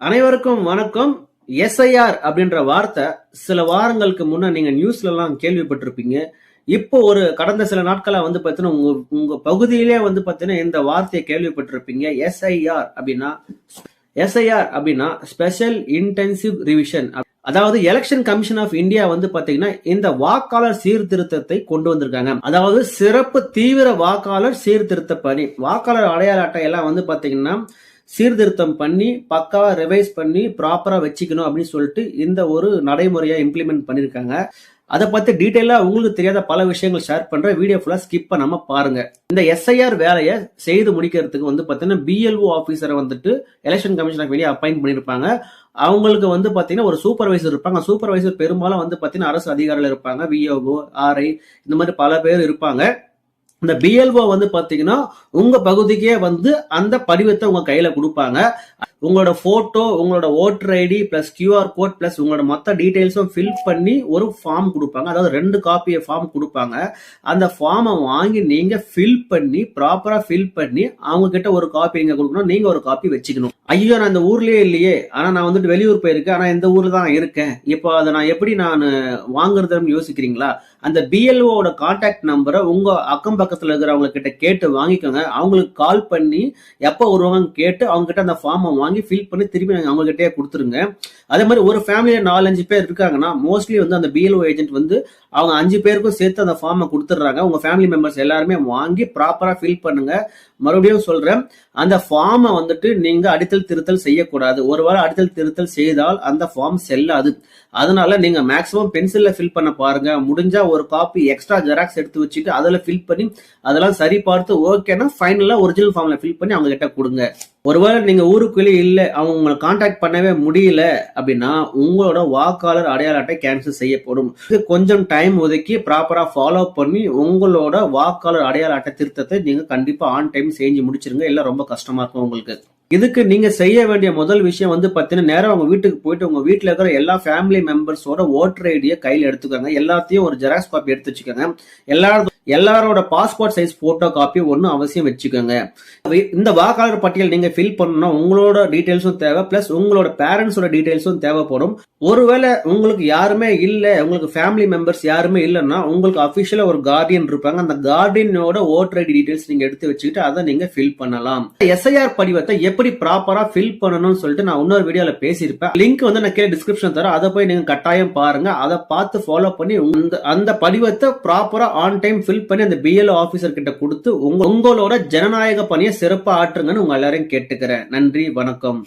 அனைவருக்கும் வணக்கம். எஸ்ஐஆர் அப்படின்ற வார்த்தை சில வாரங்களுக்கு முன்ன நீங்க நியூஸ்ல எல்லாம் கேள்விப்பட்டிருப்பீங்க. இப்போ ஒரு கடந்த சில நாட்களா வந்து பாத்தீங்கன்னா உங்க உங்க பகுதியிலே வந்து பாத்தீங்கன்னா இந்த வார்த்தையை கேள்விப்பட்டிருப்பீங்க. எஸ்ஐஆர் அப்படின்னா எஸ்ஐஆர் அப்படின்னா ஸ்பெஷல் இன்டென்சிவ் ரிவிஷன் அதாவது எலெக்ஷன் கமிஷன் ஆஃப் இந்தியா வந்து பாத்தீங்கன்னா இந்த வாக்காளர் சீர்திருத்தத்தை கொண்டு வந்திருக்காங்க. அதாவது சிறப்பு தீவிர வாக்காளர் சீர்திருத்த பணி வாக்காளர் அடையாள அட்டை எல்லாம் வந்து பாத்தீங்கன்னா சீர்திருத்தம் பண்ணி பக்காவா ரிவைஸ் பண்ணி ப்ராப்பரா வச்சுக்கணும் அப்படின்னு சொல்லிட்டு இந்த ஒரு நடைமுறையை இம்ப்ளிமெண்ட் பண்ணிருக்காங்க. அதை பத்தி டீட்டெயிலா உங்களுக்கு தெரியாத பல விஷயங்கள் ஷேர் பண்ற வீடியோ ஃபுல்லா ஸ்கிப் பண்ணாம பாருங்க. இந்த எஸ்ஐஆர் வேலையை செய்து முடிக்கிறதுக்கு வந்து பாத்தீங்கன்னா பிஎல்ஓ ஆபீசரை வந்துட்டு election commission of India appoint பண்ணிருப்பாங்க. அவங்களுக்கு வந்து பாத்தீங்கன்னா ஒரு சூப்பர்வைசர் இருப்பாங்க. சூப்பர்வைசர் பெரும்பாலும் வந்து பாத்தீங்கன்னா அரசு அதிகாரிகள் இருப்பாங்க. விஓஓ ஆர்ஐ இந்த மாதிரி பல பேர் இருப்பாங்க. இந்த பிஎல்ஓ வந்து பாத்தீங்கன்னா உங்க பகுதிக்கே வந்து அந்த படிவத்தை உங்க கையில கொடுப்பாங்க. உங்களோட போட்டோ உங்களோட voter ID plus QR code plus உங்களோட மொத்த டீடைல்ஸும் ஃபில் பண்ணி ஒரு ஃபார்ம் கொடுப்பாங்க. அதாவது ரெண்டு காப்பியை ஃபார்ம் கொடுப்பாங்க. அந்த ஃபார்மை வாங்கி நீங்க ஃபில் பண்ணி ப்ராப்பரா ஃபில் பண்ணி அவங்க கிட்ட ஒரு காப்பி நீங்க கொடுக்கணும். நீங்க ஒரு காப்பி வச்சுக்கணும். ஐயோ நான் இந்த ஊர்லயே இல்லையே. ஆனா நான் வந்துட்டு வெளியூர் போயிருக்கேன். ஆனா இந்த ஊர்ல தான் இருக்கேன். இப்போ அதை நான் எப்படி நான் வாங்குறதுன்னு யோசிக்கிறீங்களா? அந்த பிஎல்ஓட கான்டாக்ட் நம்பரை உங்க அக்கம் பக்கத்தில் இருக்கிறவங்க கிட்ட கேட்டு வாங்கிக்கோங்க. அவங்களுக்கு கால் பண்ணி எப்போ வருவாங்கன்னு கேட்டு அவங்க கிட்ட அந்த ஃபார்மை வாங்கி ஃபில் பண்ணி திருப்பி அவங்க கிட்டே கொடுத்துருங்க. அதே மாதிரி ஒரு ஃபேமிலியில நாலஞ்சு பேர் இருக்காங்கன்னா மோஸ்ட்லி வந்து அந்த பிஎல்ஓ ஏஜென்ட் வந்து அவங்க அஞ்சு பேருக்கும் சேர்த்து அந்த ஃபார்மை கொடுத்துட்றாங்க. உங்க ஃபேமிலி மெம்பர்ஸ் எல்லாருமே வாங்கி ப்ராப்பராக ஃபில் பண்ணுங்க. மறுபடியும் சொல்றேன் அந்த ஃபார்மை வந்துட்டு நீங்க அடித்தல் திருத்தல் செய்யக்கூடாது. ஒருவேளை அடித்தல் திருத்தல் செய்தால் அந்த ஃபார்ம் செல்லாது. அதனால நீங்க மேக்ஸிமம் பென்சில்ல ஃபில் பண்ண பாருங்க. முடிஞ்சா ஒரு காப்பி எக்ஸ்ட்ரா ஜெராக்ஸ் எடுத்து வச்சுட்டு அதுல ஃபில் பண்ணி அதெல்லாம் சரி பார்த்து ஓகேனா ஃபைனலா ஒரிஜினல் ஃபார்ம்ல ஃபில் பண்ணி அவங்க கிட்ட கொடுங்க. ஒருவேளை நீங்க ஊருக்குள்ளே இல்லை அவங்க உங்களை கான்டாக்ட் பண்ணவே முடியல அப்படின்னா உங்களோட வாக்காளர் அடையாள அட்டை கேன்சல் செய்யப்படும். இது கொஞ்சம் டைம் ஒதுக்கி ப்ராப்பரா ஃபாலோ பண்ணி உங்களோட வாக்காளர் அடையாள அட்டை திருத்தத்தை நீங்க கண்டிப்பா ஆன் டைம் செஞ்சு முடிச்சிருங்க. எல்லாம் ரொம்ப கஷ்டமா இருக்கும் உங்களுக்கு. இதுக்கு நீங்க செய்ய வேண்டிய முதல் விஷயம் வந்து பாத்தீங்கன்னா நேரம் உங்க வீட்டுக்கு போயிட்டு உங்க வீட்டுல இருக்கிற எல்லா ஃபேமிலி மெம்பர்ஸோட ஓட்டர் ஐடியை கையில எடுத்துக்கோங்க. எல்லாத்தையும் ஒரு ஜெராக்ஸ் காப்பி எடுத்து வச்சுக்கோங்க. எல்லாரும் எல்லாரோட பாஸ்போர்ட் சைஸ் போட்டோ காப்பி ஒன்றும் அவசியம் வச்சுக்கோங்க. இந்த வாக்காளர் பட்டியல் நீங்க ஃபில் பண்ணணும்னா உங்களோட டீடைல்ஸும் தேவை. பிளஸ் உங்களோட பேரண்ட்ஸோட டீடைல்ஸும் தேவைப்படும். ஒருவேளை உங்களுக்கு யாருமே இல்லை உங்களுக்கு ஃபேமிலி மெம்பர்ஸ் யாருமே இல்லைன்னா உங்களுக்கு அபிஷியலா ஒரு கார்டியன் இருப்பாங்க. அந்த கார்டியனோட ஓட்டர் ஐடி டீடைல்ஸ் நீங்க எடுத்து வச்சுக்கிட்டு அதை நீங்க ஃபில் பண்ணலாம். எஸ்ஐஆர் படிவத்தை எப்படி ப்ராப்பரா ஃபில் பண்ணணும்னு சொல்லிட்டு நான் இன்னொரு வீடியோல பேசியிருப்பேன். லிங்க் வந்து நான் கீழே டிஸ்கிரிப்ஷன் தரேன். அதை போய் நீங்க கட்டாயம் பாருங்க. அதை பார்த்து ஃபாலோ பண்ணி அந்த அந்த படிவத்தை ப்ராப்பரா ஆன் டைம் ஃபில் பண்ணி அந்த பிஎல்ஓ ஆபீசர் கிட்ட கொடுத்து உங்களோட ஜனநாயக பணியை சிறப்பாக ஆற்றுங்கன்னு உங்க எல்லாரையும் கேட்டுக்கிறேன். நன்றி வணக்கம்.